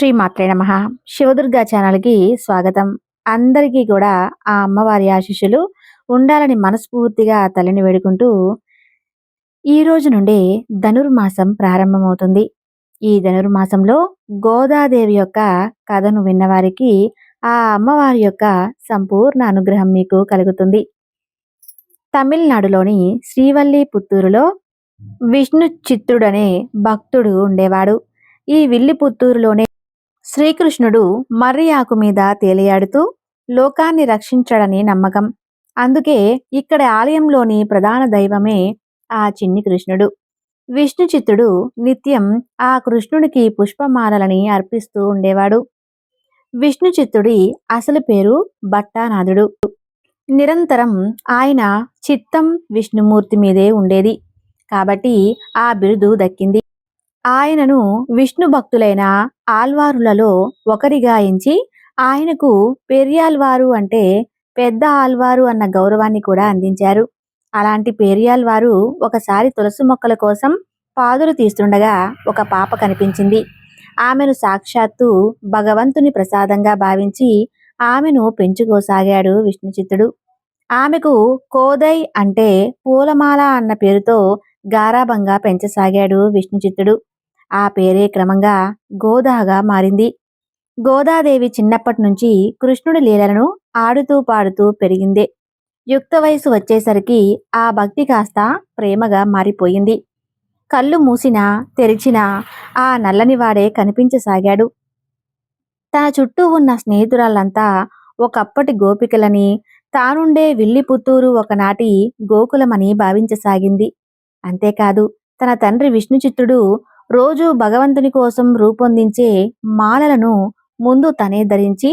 శ్రీ మాత్రే నమ. శివదుర్గా ఛానల్కి స్వాగతం. అందరికీ కూడా ఆ అమ్మవారి ఆశీస్సులు ఉండాలని మనస్ఫూర్తిగా తల్లిని వేడుకుంటూ ఈ రోజు నుండి ధనుర్మాసం ప్రారంభమవుతుంది. ఈ ధనుర్మాసంలో గోదాదేవి యొక్క కథను విన్నవారికి ఆ అమ్మవారి యొక్క సంపూర్ణ అనుగ్రహం మీకు కలుగుతుంది. తమిళనాడులోని శ్రీవల్లి పుత్తూరులో విష్ణు చిత్రుడనే భక్తుడు ఉండేవాడు. ఈ విల్లి పుత్తూరులోనే శ్రీకృష్ణుడు మర్రి ఆకు మీద తేలియాడుతూ లోకాన్ని రక్షించడని నమ్మకం. అందుకే ఇక్కడ ఆలయంలోని ప్రధాన దైవమే ఆ చిన్ని కృష్ణుడు. విష్ణు చిత్తుడు నిత్యం ఆ కృష్ణుడికి పుష్పమాలలని అర్పిస్తూ ఉండేవాడు. విష్ణు చిత్తుడి అసలు పేరు భట్టానాథుడు. నిరంతరం ఆయన చిత్తం విష్ణుమూర్తి మీదే ఉండేది. కాబట్టి ఆ బిరుదు దక్కింది. ఆయనను విష్ణు భక్తులైన ఆల్వారులలో ఒకరిగా ఎంచి ఆయనకు పెరియాల్వారు అంటే పెద్ద ఆల్వారు అన్న గౌరవాన్ని కూడా అందించారు. అలాంటి పేరియాల్వారు ఒకసారి తులసి మొక్కల కోసం పాదులు తీస్తుండగా ఒక పాప కనిపించింది. ఆమెను సాక్షాత్తు భగవంతుని ప్రసాదంగా భావించి ఆమెను పెంచుకోసాగాడు విష్ణుచిత్తుడు. ఆమెకు కోదై అంటే పూలమాల అన్న పేరుతో గారాభంగా పెంచసాగాడు విష్ణుచిత్తుడు. ఆ పేరే క్రమంగా గోదాగా మారింది. గోదాదేవి చిన్నప్పటి నుంచి కృష్ణుడి లీలలను ఆడుతూ పాడుతూ పెరిగిందే. యుక్త వయసు వచ్చేసరికి ఆ భక్తి కాస్త ప్రేమగా మారిపోయింది. కళ్ళు మూసినా తెరిచినా ఆ నల్లనివాడే కనిపించసాగాడు. తన చుట్టూ ఉన్న స్నేహితురాళ్ళంతా ఒకప్పటి గోపికలని తానుండే విల్లిపుత్తూరు ఒకనాటి గోకులమని భావించసాగింది. అంతేకాదు తన తండ్రి విష్ణుచిత్తుడు రోజు భగవంతుని కోసం రూపొందించే మాలలను ముందు తనే ధరించి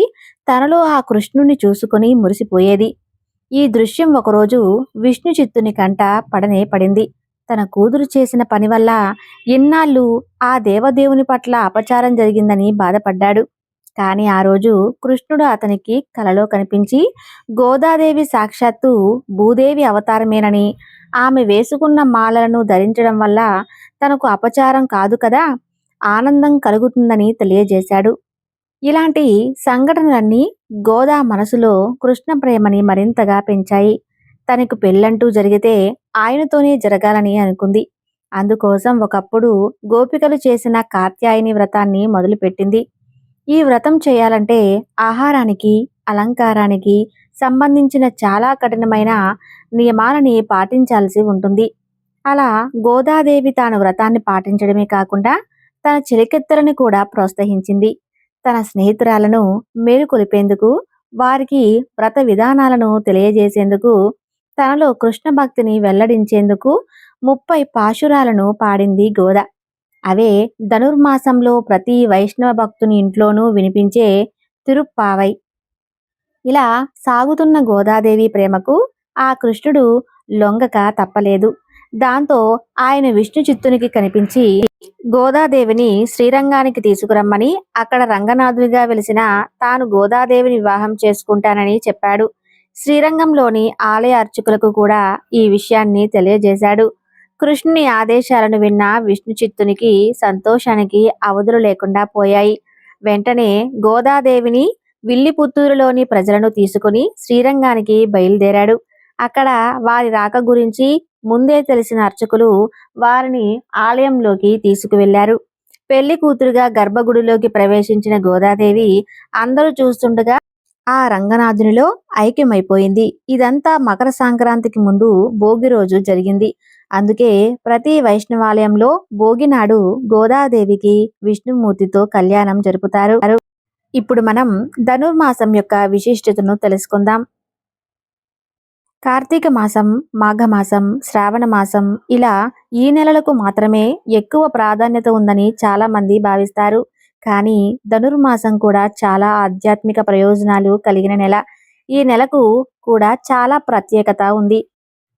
తనలో ఆ కృష్ణుని చూసుకుని మురిసిపోయేది. ఈ దృశ్యం ఒకరోజు విష్ణు చిత్తుని కంట పడనే పడింది. తన కూతురు చేసిన పని వల్ల ఇన్నాళ్ళు ఆ దేవదేవుని పట్ల అపచారం జరిగిందని బాధపడ్డాడు. కానీ ఆ రోజు కృష్ణుడు అతనికి కలలో కనిపించి గోదాదేవి సాక్షాత్తు భూదేవి అవతారమేనని ఆమె వేసుకున్న మాలలను ధరించడం వల్ల తనకు అపచారం కాదు కదా ఆనందం కలుగుతుందని తెలియజేశాడు. ఇలాంటి సంఘటనలన్నీ గోదా మనసులో కృష్ణ ప్రేమని మరింతగా పెంచాయి. తనకు పెళ్ళంటూ జరిగితే ఆయనతోనే జరగాలని అనుకుంది. అందుకోసం ఒకప్పుడు గోపికలు చేసిన కాత్యాయని వ్రతాన్ని మొదలుపెట్టింది. ఈ వ్రతం చేయాలంటే ఆహారానికి అలంకారానికి సంబంధించిన చాలా కఠినమైన నియమాలని పాటించాల్సి ఉంటుంది. అలా గోదాదేవి తాను వ్రతాన్ని పాటించడమే కాకుండా తన చిలికెత్తలను కూడా ప్రోత్సహించింది. తన స్నేహితురాలను మేలుకొలిపేందుకు వారికి వ్రత విధానాలను తెలియజేసేందుకు తనలో కృష్ణ భక్తిని వెల్లడించేందుకు ముప్పై పాశురాలను పాడింది గోదా. అవే ధనుర్మాసంలో ప్రతి వైష్ణవ భక్తుని ఇంట్లోనూ వినిపించే తిరుప్పావై. ఇలా సాగుతున్న గోదాదేవి ప్రేమకు ఆ కృష్ణుడు లొంగక తప్పలేదు. దాంతో ఆయన విష్ణు చిత్తునికి కనిపించి గోదాదేవిని శ్రీరంగానికి తీసుకురమ్మని అక్కడ రంగనాథునిగా వెలిసిన తాను గోదాదేవిని వివాహం చేసుకుంటానని చెప్పాడు. శ్రీరంగంలోని ఆలయ అర్చకులకు కూడా ఈ విషయాన్ని తెలియజేశాడు. కృష్ణుని ఆదేశాలను విన్న విష్ణు చిత్తునికి సంతోషానికి అవధులు లేకుండా పోయాయి. వెంటనే గోదాదేవిని విల్లిపుత్తూరులోని ప్రజలను తీసుకుని శ్రీరంగానికి బయలుదేరాడు. అక్కడ వారి రాక గురించి ముందే తెలిసిన అర్చకులు వారిని ఆలయంలోకి తీసుకువెళ్ళారు. పెళ్ళి కూతురుగా గర్భగుడిలోకి ప్రవేశించిన గోదాదేవి అందరూ చూస్తుండగా ఆ రంగనాథునిలో ఐక్యమైపోయింది. ఇదంతా మకర సంక్రాంతికి ముందు భోగి రోజు జరిగింది. అందుకే ప్రతి వైష్ణవాలయంలో భోగి నాడు గోదాదేవికి విష్ణుమూర్తితో కళ్యాణం జరుపుతారు. ఇప్పుడు మనం ధనుర్మాసం యొక్క విశిష్టతను తెలుసుకుందాం. కార్తీక మాసం మాఘమాసం శ్రావణ మాసం ఇలా ఈ నెలలకు మాత్రమే ఎక్కువ ప్రాధాన్యత ఉందని చాలా మంది భావిస్తారు. కానీ ధనుర్మాసం కూడా చాలా ఆధ్యాత్మిక ప్రయోజనాలు కలిగిన నెల. ఈ నెలకు కూడా చాలా ప్రత్యేకత ఉంది.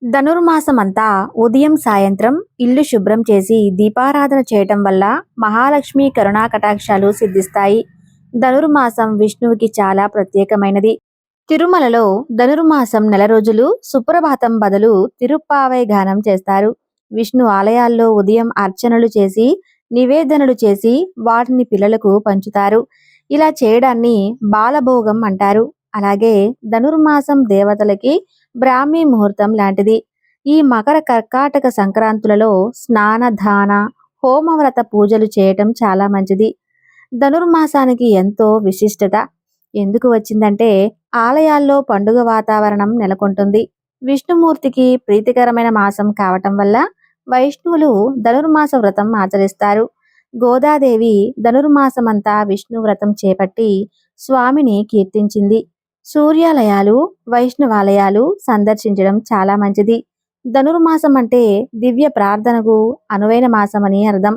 ధనుర్మాసం అంతా ఉదయం సాయంత్రం ఇల్లు శుభ్రం చేసి దీపారాధన చేయటం వల్ల మహాలక్ష్మి కరుణా కటాక్షాలు సిద్ధిస్తాయి. ధనుర్మాసం విష్ణువుకి చాలా ప్రత్యేకమైనది. తిరుమలలో ధనుర్మాసం నెల రోజులు సుప్రభాతం బదులు తిరుప్పావై గానం చేస్తారు. విష్ణు ఆలయాల్లో ఉదయం అర్చనలు చేసి నివేదనలు చేసి వాటిని పిల్లలకు పంచుతారు. ఇలా చేయడాన్ని బాలభోగం అంటారు. అలాగే ధనుర్మాసం దేవతలకి బ్రాహ్మీ ముహూర్తం లాంటిది. ఈ మకర కర్కాటక సంక్రాంతులలో స్నాన దాన హోమవ్రత పూజలు చేయటం చాలా మంచిది. ధనుర్మాసానికి ఎంతో విశిష్టత. ఎందుకు వచ్చిందంటే ఆలయాల్లో పండుగ వాతావరణం నెలకొంటుంది. విష్ణుమూర్తికి ప్రీతికరమైన మాసం కావటం వల్ల వైష్ణవులు ధనుర్మాస వ్రతం ఆచరిస్తారు. గోదాదేవి ధనుర్మాసమంతా విష్ణు వ్రతం చేపట్టి స్వామిని కీర్తించింది. సూర్యాలయాలు వైష్ణవాలయాలు సందర్శించడం చాలా మంచిది. ధనుర్మాసం అంటే దివ్య ప్రార్థనకు అనువైన మాసమని అర్థం.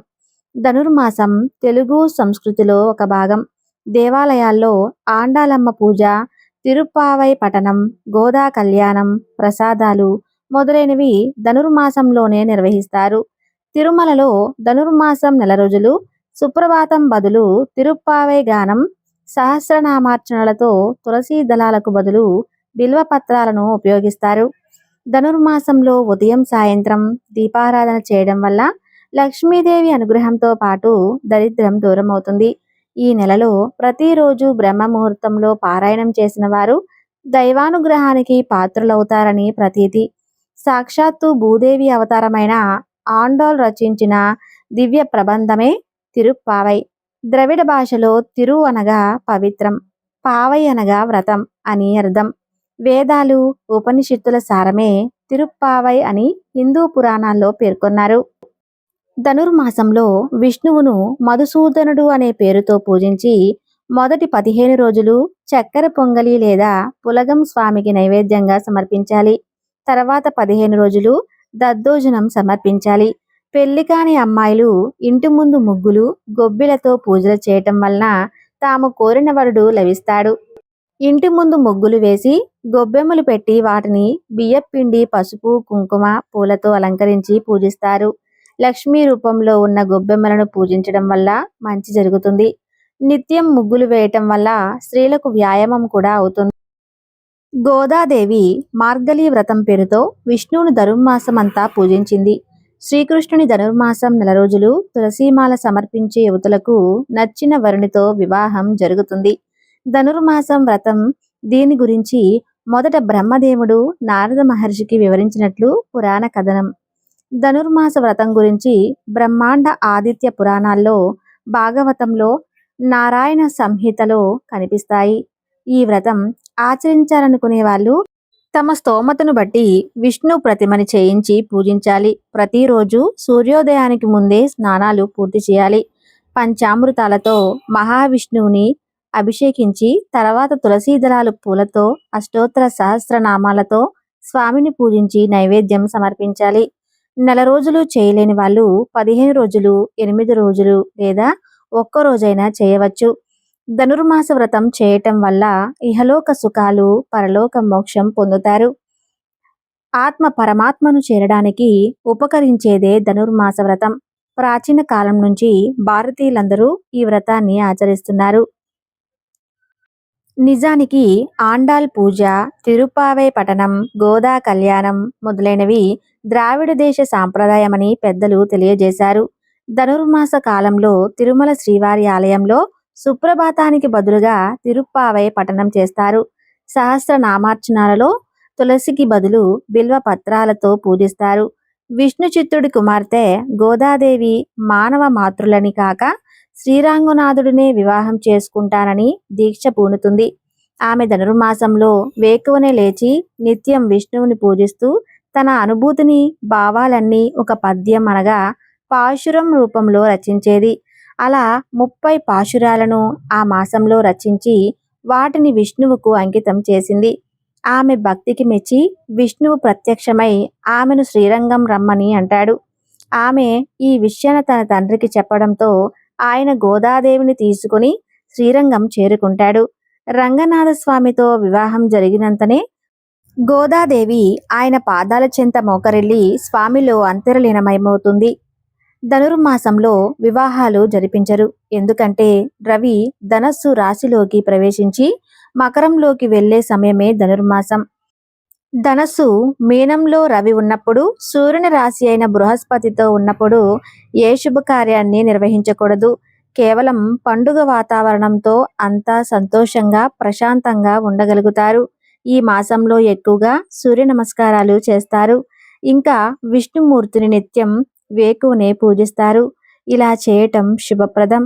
ధనుర్మాసం తెలుగు సంస్కృతిలో ఒక భాగం. దేవాలయాల్లో ఆండాలమ్మ పూజ తిరుప్పావై పఠనం గోదా కళ్యాణం ప్రసాదాలు మొదలైనవి ధనుర్మాసంలోనే నిర్వహిస్తారు. తిరుమలలో ధనుర్మాసం నెల రోజులు సుప్రభాతం బదులు తిరుప్పావై గానం సహస్రనామార్చనలతో తులసీ దళాలకు బదులు బిల్వపత్రాలను ఉపయోగిస్తారు. ధనుర్మాసంలో ఉదయం సాయంత్రం దీపారాధన చేయడం వల్ల లక్ష్మీదేవి అనుగ్రహంతో పాటు దరిద్రం దూరం అవుతుంది ఈ నెలలో ప్రతిరోజు బ్రహ్మ ముహూర్తంలో పారాయణం చేసిన వారు దైవానుగ్రహానికి పాత్రులవుతారని ప్రతీతి. సాక్షాత్తు భూదేవి అవతారమైన ఆండోల్ రచించిన దివ్య ప్రబంధమే తిరుప్పావై. ద్రవిడ భాషలో తిరు అనగా పవిత్రం పావై అనగా వ్రతం అని అర్థం. వేదాలు ఉపనిషత్తుల సారమే తిరుప్పావై అని హిందూ పురాణాల్లో పేర్కొన్నారు. ధనుర్మాసంలో విష్ణువును మధుసూదనుడు అనే పేరుతో పూజించి మొదటి పదిహేను రోజులు చక్కెర పొంగలి లేదా పులగం స్వామికి నైవేద్యంగా సమర్పించాలి. తర్వాత పదిహేను రోజులు దద్దోజనం సమర్పించాలి. పెళ్ళి కాని అమ్మాయిలు ఇంటి ముందు ముగ్గులు గొబ్బిలతో పూజలు చేయటం వలన తాము కోరిన వరుడు లభిస్తాడు. ఇంటి ముందు ముగ్గులు వేసి గొబ్బెమ్మలు పెట్టి వాటిని బియ్యపిండి పసుపు కుంకుమ పూలతో అలంకరించి పూజిస్తారు. లక్ష్మీ రూపంలో ఉన్న గొబ్బెమ్మలను పూజించడం వల్ల మంచి జరుగుతుంది. నిత్యం ముగ్గులు వేయటం వల్ల స్త్రీలకు వ్యాయామం కూడా అవుతుంది. గోదాదేవి మార్గలి వ్రతం పేరుతో విష్ణువును ధనుర్మాసం అంతా పూజించింది. శ్రీకృష్ణుని ధనుర్మాసం నెల రోజులు తులసీమాల సమర్పించే యువతులకు నచ్చిన వరునితో వివాహం జరుగుతుంది. ధనుర్మాసం వ్రతం దీని గురించి మొదట బ్రహ్మదేవుడు నారద మహర్షికి వివరించినట్లు పురాణ కథనం. ధనుర్మాస వ్రతం గురించి బ్రహ్మాండ ఆదిత్య పురాణాల్లో భాగవతంలో నారాయణ సంహితలో కనిపిస్తాయి. ఈ వ్రతం ఆచరించాలనుకునే వాళ్ళు తమ స్తోమతను బట్టి విష్ణు ప్రతిమని చేయించి పూజించాలి. ప్రతిరోజు సూర్యోదయానికి ముందే స్నానాలు పూర్తి చేయాలి. పంచామృతాలతో మహావిష్ణువుని అభిషేకించి తర్వాత తులసీదళాలు పూలతో అష్టోత్తర సహస్రనామాలతో స్వామిని పూజించి నైవేద్యం సమర్పించాలి. నెల రోజులు చేయలేని వాళ్ళు పదిహేను రోజులు ఎనిమిది రోజులు లేదా ఒక్క రోజైనా చేయవచ్చు. ధనుర్మాస వ్రతం చేయటం వల్ల ఇహలోక సుఖాలు పరలోక మోక్షం పొందుతారు. ఆత్మ పరమాత్మను చేరడానికి ఉపకరించేదే ధనుర్మాస వ్రతం. ప్రాచీన కాలం నుంచి భారతీయులందరూ ఈ వ్రతాన్ని ఆచరిస్తున్నారు. నిజానికి ఆండాల్ పూజ తిరుపావై పఠనం గోదా కళ్యాణం మొదలైనవి ద్రావిడ దేశ సాంప్రదాయమని పెద్దలు తెలియజేశారు. ధనుర్మాస కాలంలో తిరుమల శ్రీవారి ఆలయంలో సుప్రభాతానికి బదులుగా తిరుప్పావై పఠనం చేస్తారు. సహస్ర నామార్చనాలలో తులసికి బదులు బిల్వ పత్రాలతో పూజిస్తారు. విష్ణు చిత్తుడి కుమార్తె గోదాదేవి మానవ మాతృలని కాక శ్రీరాంగునాథుడినే వివాహం చేసుకుంటానని దీక్ష పూనుతుంది. ఆమె ధనుర్మాసంలో వేకువనే లేచి నిత్యం విష్ణువుని పూజిస్తూ తన అనుభూతిని భావాలన్నీ ఒక పద్యం అనగా పాశురం రూపంలో రచించేది. అలా ముప్పై పాశురాలను ఆ మాసంలో రచించి వాటిని విష్ణువుకు అంకితం చేసింది. ఆమె భక్తికి మెచ్చి విష్ణువు ప్రత్యక్షమై ఆమెను శ్రీరంగం రమ్మని అంటాడు. ఆమె ఈ విషయాన్ని తన తండ్రికి చెప్పడంతో ఆయన గోదాదేవిని తీసుకుని శ్రీరంగం చేరుకుంటాడు. రంగనాథ స్వామితో వివాహం జరిగినంతనే గోదాదేవి ఆయన పాదాల చెంత మోకరిల్లి స్వామిలో అంతర్లీనమైమవుతుంది ధనుర్మాసంలో వివాహాలు జరిపించరు. ఎందుకంటే రవి ధనస్సు రాశిలోకి ప్రవేశించి మకరంలోకి వెళ్ళే సమయమే ధనుర్మాసం. ధనస్సు మీనంలో రవి ఉన్నప్పుడు సూర్యుని రాశి అయిన బృహస్పతితో ఉన్నప్పుడు ఏ శుభకార్యాన్ని నిర్వహించకూడదు. కేవలం పండుగ వాతావరణంతో అంతా సంతోషంగా ప్రశాంతంగా ఉండగలుగుతారు. ఈ మాసంలో ఎక్కువగా సూర్య నమస్కారాలు చేస్తారు. ఇంకా విష్ణుమూర్తిని నిత్యం వేకువునే పూజిస్తారు. ఇలా చేయటం శుభప్రదం.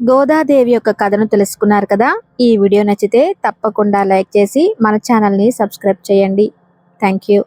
గోదాదేవి యొక్క కథను తెలుసుకున్నారు కదా? ఈ వీడియో నచ్చితే తప్పకుండా లైక్ చేసి మన ఛానల్ని సబ్స్క్రైబ్ చేయండి. Thank you.